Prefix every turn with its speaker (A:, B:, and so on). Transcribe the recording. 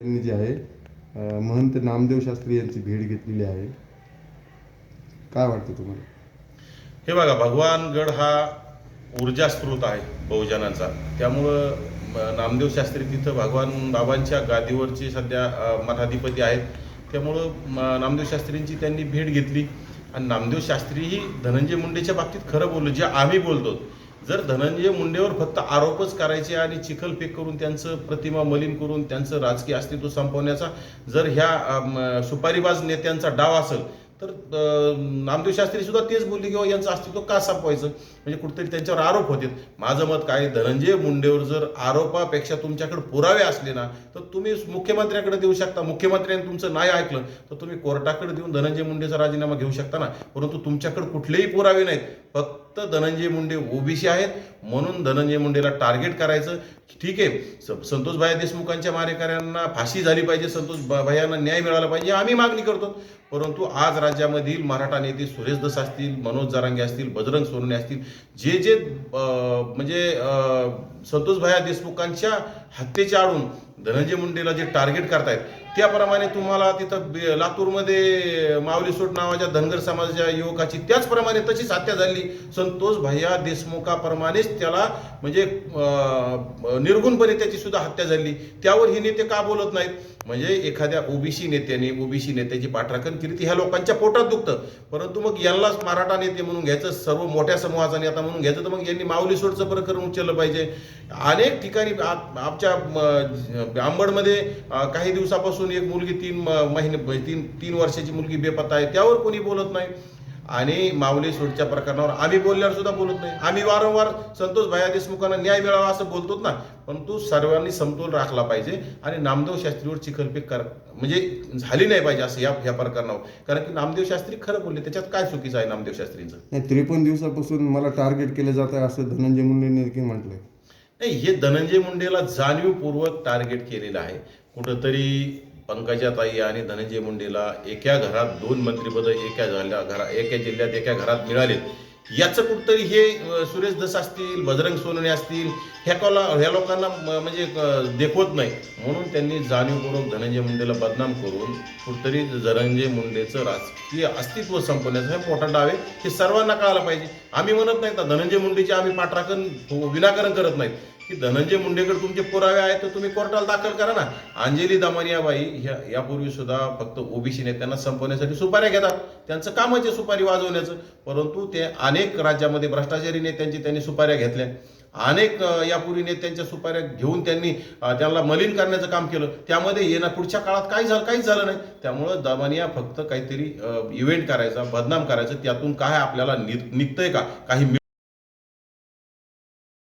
A: यांनी जे आहे महंत नामदेव शास्त्री यांची भेट घेतलेली आहे. काय वाटतं तुम्हाला?
B: हे बघा भगवानगड हा ऊर्जा स्रोत आहे बहुजनांचा. त्यामुळं नामदेव शास्त्री तिथं भगवान बाबांच्या गादीवरचे सध्या मठाधिपती आहेत. त्यामुळं नामदेव शास्त्रींची त्यांनी भेट घेतली. आणि नामदेव शास्त्रीही धनंजय मुंडेच्या बाबतीत खरं बोललो जे आम्ही बोलतो. जर धनंजय मुंडेवर फक्त आरोपच करायचे आणि चिखलफेक करून त्यांचं प्रतिमा मलिन करून त्यांचं राजकीय अस्तित्व संपवण्याचा जर ह्या सुपारीबाज नेत्यांचा डाव असेल तर नामदेव शास्त्री सुद्धा तेच बोलले किंवा हो, यांचं अस्तित्व का संपवायचं? म्हणजे कुठेतरी त्यांच्यावर आरोप होते माझं मत काय धनंजय मुंडेवर जर आरोपापेक्षा तुमच्याकडे पुरावे असले ना तर तुम्ही मुख्यमंत्र्याकडे देऊ शकता. मुख्यमंत्र्यांनी तुमचं नाही ऐकलं तर तुम्ही कोर्टाकडे देऊन धनंजय मुंडेचा राजीनामा घेऊ शकता ना. परंतु तुमच्याकडे कुठलेही पुरावे नाहीत. फक्त धनंजय मुंडे ओबीसी आहेत म्हणून धनंजय मुंडेला टार्गेट करायचं. ठीक आहे स- संतोष भाया देशमुखांच्या मारेकऱ्यांना फाशी झाली पाहिजे संतोष भायांना न्याय मिळाला पाहिजे आम्ही मागणी करतो. परंतु आज राज्यामधील मराठा नेते सुरेश दस असतील मनोज जारांगे असतील बजरंग सोनवणे असतील जे जे म्हणजे संतोषभाया संतोष देशमुखांच्या हत्येच्या आडून धनंजय मुंडेला जे टार्गेट करतायत त्याप्रमाणे तुम्हाला तिथं लातूरमध्ये माऊली नावाच्या धनगर समाजाच्या युवकाची त्याचप्रमाणे तशीच हत्या झाली. संतोष भैया देशमुखाप्रमाणेच त्याला म्हणजे निर्गुणपणे त्याची सुद्धा हत्या झाली. त्यावर हे नेते का बोलत नाहीत? म्हणजे एखाद्या ओबीसी नेत्याने ओबीसी नेत्याची पाठराखण केली ती ह्या लोकांच्या पोटात दुखतं. परंतु मग यांनाच मराठा नेते म्हणून घ्यायचं सर्व मोठ्या समूहाचा नेता म्हणून घ्यायचं तर मग यांनी माऊलिसोडचं प्रकरण उचललं पाहिजे. अनेक ठिकाणी आमच्या आंबडमध्ये काही दिवसापासून एक मुलगी तीन महिने तीन तीन वर्षाची मुलगी बेपत्ता आहे त्यावर कोणी बोलत नाही. आणि माऊली सोडच्या प्रकरणावर आम्ही बोलल्यावर सुद्धा बोलत नाही. आम्ही वारंवार संतोष भया देशमुखांना न्याय मिळावा असं बोलतोच ना. परंतु सर्वांनी समतोल राखला पाहिजे आणि नामदेव शास्त्रीवर चिखलपीक कर म्हणजे झाली नाही पाहिजे असं या ह्या प्रकरणावर. कारण की नामदेव शास्त्री खरं बोलले त्याच्यात काय चुकीचं आहे नामदेव शास्त्रीचं?
A: नाही त्रेपन्न दिवसापासून मला टार्गेट केलं जात आहे असं धनंजय मुंडेंनी देखील म्हटलंय.
B: नाही हे धनंजय मुंडेला जाणीवपूर्वक टार्गेट केलेलं आहे. कुठंतरी पंकजाताई आणि धनंजय मुंडेला एका घरात दोन मंत्रिपद एका झाल्या घरा एका जिल्ह्यात एका घरात मिळालेत. याचं कुठंतरी हे सुरेश दस असतील बजरंग सोनवणे असतील ह्या कोला ह्या लोकांना म- म्हणजे देखवत नाही. म्हणून त्यांनी जाणीवपूर्वक धनंजय मुंडेला बदनाम करून कुठंतरी धनंजय मुंडेचं राजकीय अस्तित्व संपवण्याचा हे मोठा डाव आहे. हे सर्वांना कळायला पाहिजे. आम्ही म्हणत नाही तर धनंजय मुंडेची आम्ही पाठराखण विनाकारण करत नाहीत. की धनंजय मुंडेकडे तुमचे पुरावे आहेत तर तुम्ही कोर्टाला दाखल करा ना. अंजली दमानियाबाई ह्या यापूर्वी सुद्धा फक्त ओबीसी नेत्यांना संपवण्यासाठी सुपाऱ्या घेतात. त्यांचं काम आहे सुपारी वाजवण्याचं. परंतु ते अनेक राज्यामध्ये भ्रष्टाचारी नेत्यांची त्यांनी सुपाऱ्या घेतल्या. अनेक यापूर्वी नेत्यांच्या सुपाऱ्या घेऊन त्यांनी त्यांना मलिन करण्याचं काम केलं. त्यामध्ये येणं पुढच्या काळात काही झालं काहीच झालं नाही. त्यामुळं दमानिया फक्त काहीतरी इव्हेंट करायचा बदनाम करायचं. त्यातून काय आपल्याला निघतंय का? काही